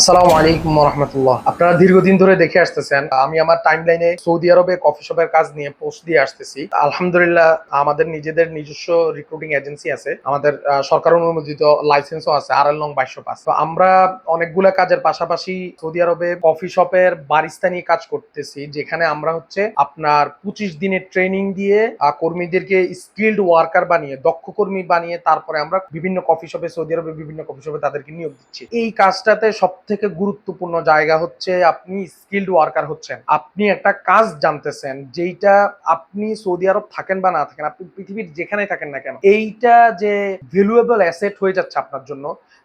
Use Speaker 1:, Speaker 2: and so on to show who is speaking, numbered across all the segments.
Speaker 1: আসসালামু আলাইকুম রহমতুল্লাহ আপনারা দীর্ঘদিন ধরে দেখে আসতেছেন, আমি আমার টাইম লাইনে সৌদি আরবে কফি শপের কাজ নিয়ে পোস্ট দিয়ে আসতেছি। আলহামদুলিল্লাহ, আমাদের নিজেদের নিজস্ব রিক্রুটিং এজেন্সি আছে। আমাদের সরকার অনুমোদিত লাইসেন্সও আছে আর এল নং বাইশশো পাঁচ। তো আমরা অনেকগুলা কাজের পাশাপাশি সৌদি আরবে কফি শপের বারিস্তা নিয়ে কাজ করতেছি, যেখানে আমরা হচ্ছে আপনার পঁচিশ দিনের ট্রেনিং দিয়ে কর্মীদেরকে স্কিল্ড ওয়ার্কার বানিয়ে, দক্ষ কর্মী বানিয়ে, তারপরে আমরা বিভিন্ন কফি শপে সৌদি আরবে বিভিন্ন কফি শপে তাদেরকে নিয়োগ দিচ্ছি। এই কাজটাতে সব থেকে গুরুত্বপূর্ণ জায়গা হচ্ছে আপনি স্কিল্ড ওয়ার্কার হচ্ছেন। আপনি একটা কাজ জানতেছেন, যেইটা আপনি সৌদি আরব থাকেন বা না থাকেন, আপনি পৃথিবীর যেখানে থাকেন না কেন, এইটা যে ভ্যালুয়েবল অ্যাসেট হয়ে যাচ্ছে আপনার জন্য,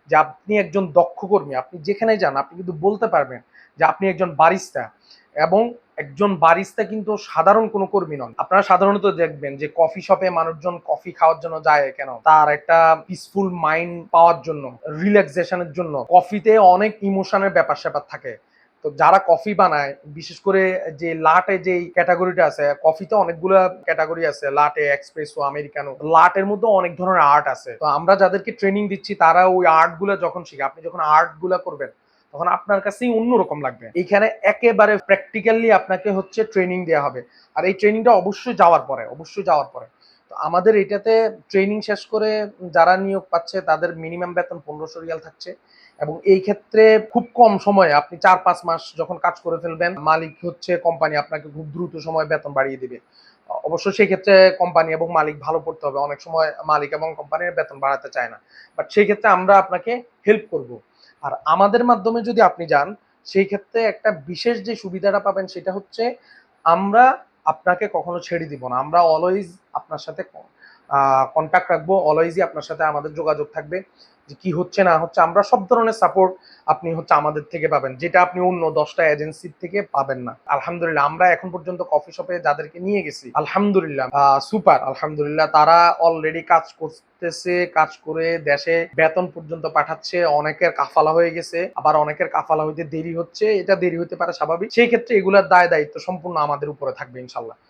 Speaker 1: যে আপনি একজন দক্ষ কর্মী, আপনি যেখানে যান, আপনি কিন্তু বলতে পারবেন যে আপনি একজন বারিস্তা এবং একজন বারিস্তা কিন্তু সাধারণ কোনো কর্মী নন। আপনারা সাধারণত দেখবেন যে কফি শপে মানুষজন কফি খাওয়ার জন্য যায় কেন? তার একটা পিসফুল মাইন্ড পাওয়ার জন্য রিল্যাক্সেশনের জন্য। কফিতে অনেক ইমোশনের ব্যাপার স্যাপার থাকে। তো যারা কফি বানায়, বিশেষ করে যে লাটে যে ক্যাটাগরিটা আছে কফিতে অনেকগুলো ক্যাটাগরি আছে। লাটে এক্সপ্রেসো আমেরিকানো লাটের মধ্যে অনেক ধরনের আর্ট আছে। তো আমরা যাদেরকে ট্রেনিং দিচ্ছি, তারা ওই আর্টগুলো যখন শিখে, আপনি যখন আর্টগুলা করবেন তখন আপনার কাছেই অন্যরকম লাগবে। এইখানে একেবারে প্র্যাকটিক্যালি আপনাকে হচ্ছে ট্রেনিং দেওয়া হবে। আর এই ট্রেনিংটা অবশ্যই যাওয়ার পরে, অবশ্যই যাওয়ার পরে। তো আমাদের এটাতে ট্রেনিং শেষ করে যারা নিয়োগ পাচ্ছে, তাদের মিনিমাম বেতন পনেরোশো রিয়াল থাকছে। এবং এই ক্ষেত্রে খুব কম সময়ে আপনি চার পাঁচ মাস যখন কাজ করে ফেলবেন, মালিক হচ্ছে কোম্পানি আপনাকে খুব দ্রুত সময় বেতন বাড়িয়ে দিবে। অবশ্য সেই ক্ষেত্রে কোম্পানি এবং মালিক ভালো পড়তে হবে। অনেক সময় মালিক এবং কোম্পানির বেতন বাড়াতে চায় না। বাট সেই ক্ষেত্রে আমরা আপনাকে হেল্প করব। আর আমাদের মাধ্যমে যদি আপনি যান, সেই ক্ষেত্রে একটা বিশেষ যে সুবিধাটা পাবেন সেটা হচ্ছে আমরা আপনাকে কখনো ছেড়ে দিব না। আমরা অলওয়েজ আপনার সাথে কন্ট্যাক্ট রাখব। অলওয়েজই আপনার সাথে আমাদের যোগাযোগ থাকবে। যে কি হচ্ছে, না হচ্ছে, আমরা সব ধরনের সাপোর্ট আপনি হচ্ছে আমাদের থেকে পাবেন। যেটা আপনি অন্য দশটা এজেন্সির থেকে পাবেন না। আলহামদুলিল্লাহ, আমরা এখন পর্যন্ত কফি শপে যাদেরকে নিয়ে গেছি, আলহামদুলিল্লাহ সুপার আলহামদুলিল্লাহ, তারা অলরেডি কাজ করতেছে, কাজ করে দেশে বেতন পর্যন্ত পাঠাচ্ছে, অনেকের কাফালা হয়ে গেছে, আবার অনেকের কাফালা হইতে দেরি হচ্ছে, এটা দেরি হতে পারে স্বাভাবিক। সেই ক্ষেত্রে এগুলোর দায় দায়িত্ব সম্পূর্ণ আমাদের উপরে থাকবে, ইনশাল্লাহ।